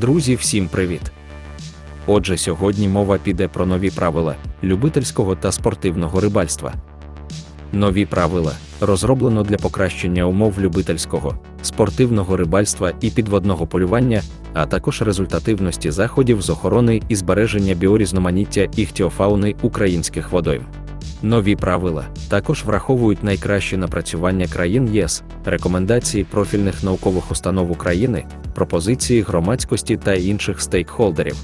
Друзі, всім привіт! Отже, сьогодні мова піде про нові правила любительського та спортивного рибальства. Нові правила розроблено для покращення умов любительського, спортивного рибальства і підводного полювання, а також результативності заходів з охорони і збереження біорізноманіття іхтіофауни українських водойм. Нові правила також враховують найкращі напрацювання країн ЄС, рекомендації профільних наукових установ України, пропозиції громадськості та інших стейкхолдерів.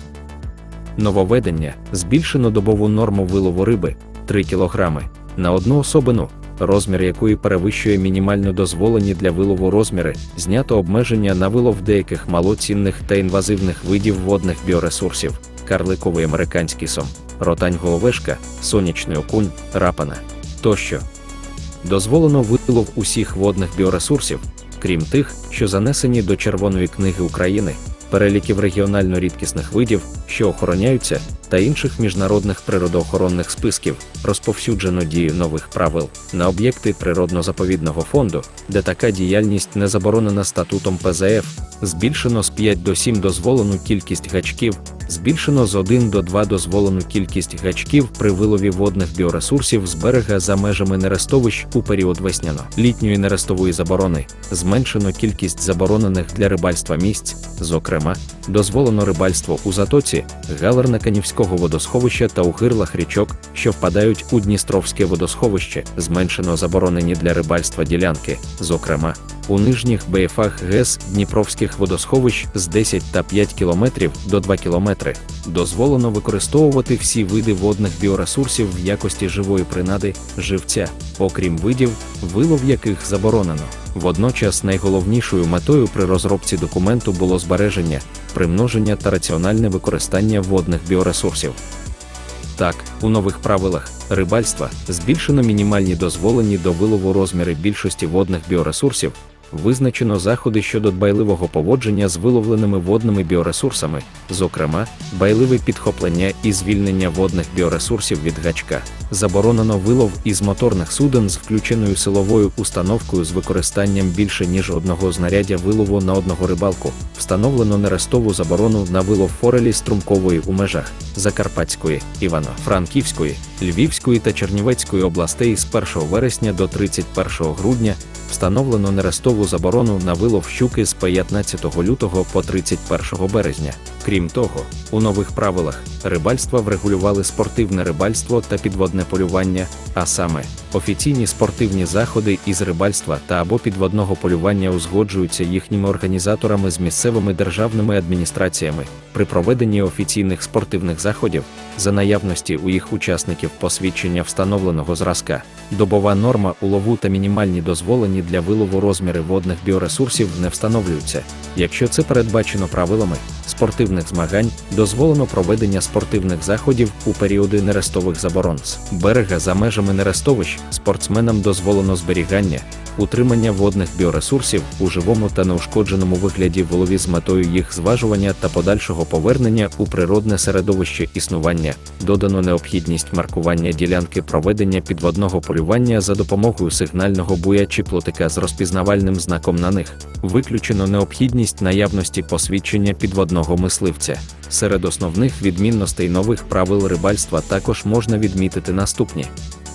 Нововведення збільшено добову норму вилову риби 3 кг на одну особину, розмір якої перевищує мінімально дозволені для вилову розміри, знято обмеження на вилов деяких малоцінних та інвазивних видів водних біоресурсів, карликовий американський сом, ротань головешка, сонячний окунь, рапана тощо. Дозволено вилов усіх водних біоресурсів, крім тих, що занесені до Червоної книги України, переліків регіонально рідкісних видів, що охороняються, та інших міжнародних природоохоронних списків, розповсюджено дію нових правил на об'єкти природно-заповідного фонду, де така діяльність не заборонена статутом ПЗФ, збільшено з 5 до 7 дозволену кількість гачків, збільшено з 1 до 2 дозволену кількість гачків при вилові водних біоресурсів з берега за межами нерестовищ у період весняно-літньої нерестової заборони, зменшено кількість заборонених для рибальства місць, зокрема, дозволено рибальство у затоці, Галерна-Канівського водосховища та у гирлах річок, що впадають у Дністровське водосховище, зменшено заборонені для рибальства ділянки, зокрема, у нижніх БФах ГЕС Дніпровських водосховищ з 10 та 5 км до 2 км. Дозволено використовувати всі види водних біоресурсів в якості живої принади, живця, окрім видів, вилов яких заборонено. Водночас найголовнішою метою при розробці документу було збереження, примноження та раціональне використання водних біоресурсів. Так, у нових правилах рибальства збільшено мінімальні дозволені до вилову розміри більшості водних біоресурсів, визначено заходи щодо дбайливого поводження з виловленими водними біоресурсами, зокрема, байливе підхоплення і звільнення водних біоресурсів від гачка. Заборонено вилов із моторних суден з включеною силовою установкою з використанням більше ніж одного знаряддя вилову на одного рибалку. Встановлено нерестову заборону на вилов форелі струмкової у межах Закарпатської, Івано-Франківської, Львівської та Чернівецької областей з 1 вересня до 31 грудня. Встановлено нерестову заборону на вилов щуки з 15 лютого по 31 березня. Крім того, у нових правилах рибальства врегулювали спортивне рибальство та підводне полювання, а саме офіційні спортивні заходи із рибальства та або підводного полювання узгоджуються їхніми організаторами з місцевими державними адміністраціями при проведенні офіційних спортивних заходів за наявності у їх учасників посвідчення встановленого зразка. Добова норма улову та мінімальні дозволені для вилову розміри водних біоресурсів не встановлюються, якщо це передбачено правилами спортивних змагань, дозволено проведення спортивних заходів у періоди нерестових заборон. З берега за межами нерестовищ, спортсменам дозволено зберігання, утримання водних біоресурсів у живому та неушкодженому вигляді в голові з метою їх зважування та подальшого повернення у природне середовище існування, додано необхідність маркування ділянки проведення підводного полювання за допомогою сигнального буя чи плотика з розпізнавальним знаком на них, виключено необхідність наявності посвідчення підводного мисливця. Серед основних відмінностей нових правил рибальства також можна відмітити наступні.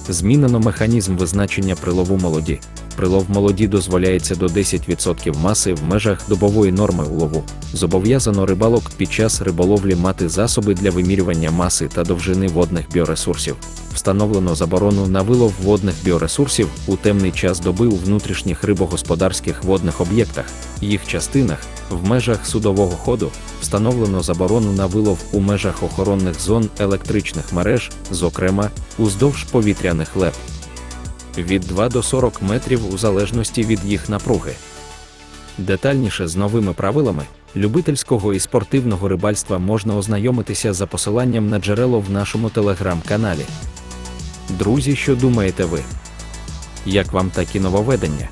Змінено механізм визначення прилову молоді. Прилов молоді дозволяється до 10% маси в межах добової норми улову. Зобов'язано рибалок під час риболовлі мати засоби для вимірювання маси та довжини водних біоресурсів. Встановлено заборону на вилов водних біоресурсів у темний час доби у внутрішніх рибогосподарських водних об'єктах, їх частинах, в межах судового ходу. Встановлено заборону на вилов у межах охоронних зон електричних мереж, зокрема, уздовж повітряних леп від 2 до 40 метрів у залежності від їх напруги. Детальніше з новими правилами любительського і спортивного рибальства можна ознайомитися за посиланням на джерело в нашому телеграм-каналі. Друзі, що думаєте ви? Як вам такі нововведення?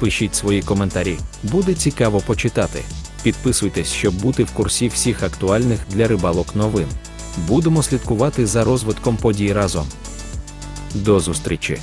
Пишіть свої коментарі, буде цікаво почитати. Підписуйтесь, щоб бути в курсі всіх актуальних для рибалок новин. Будемо слідкувати за розвитком подій разом. До зустрічі!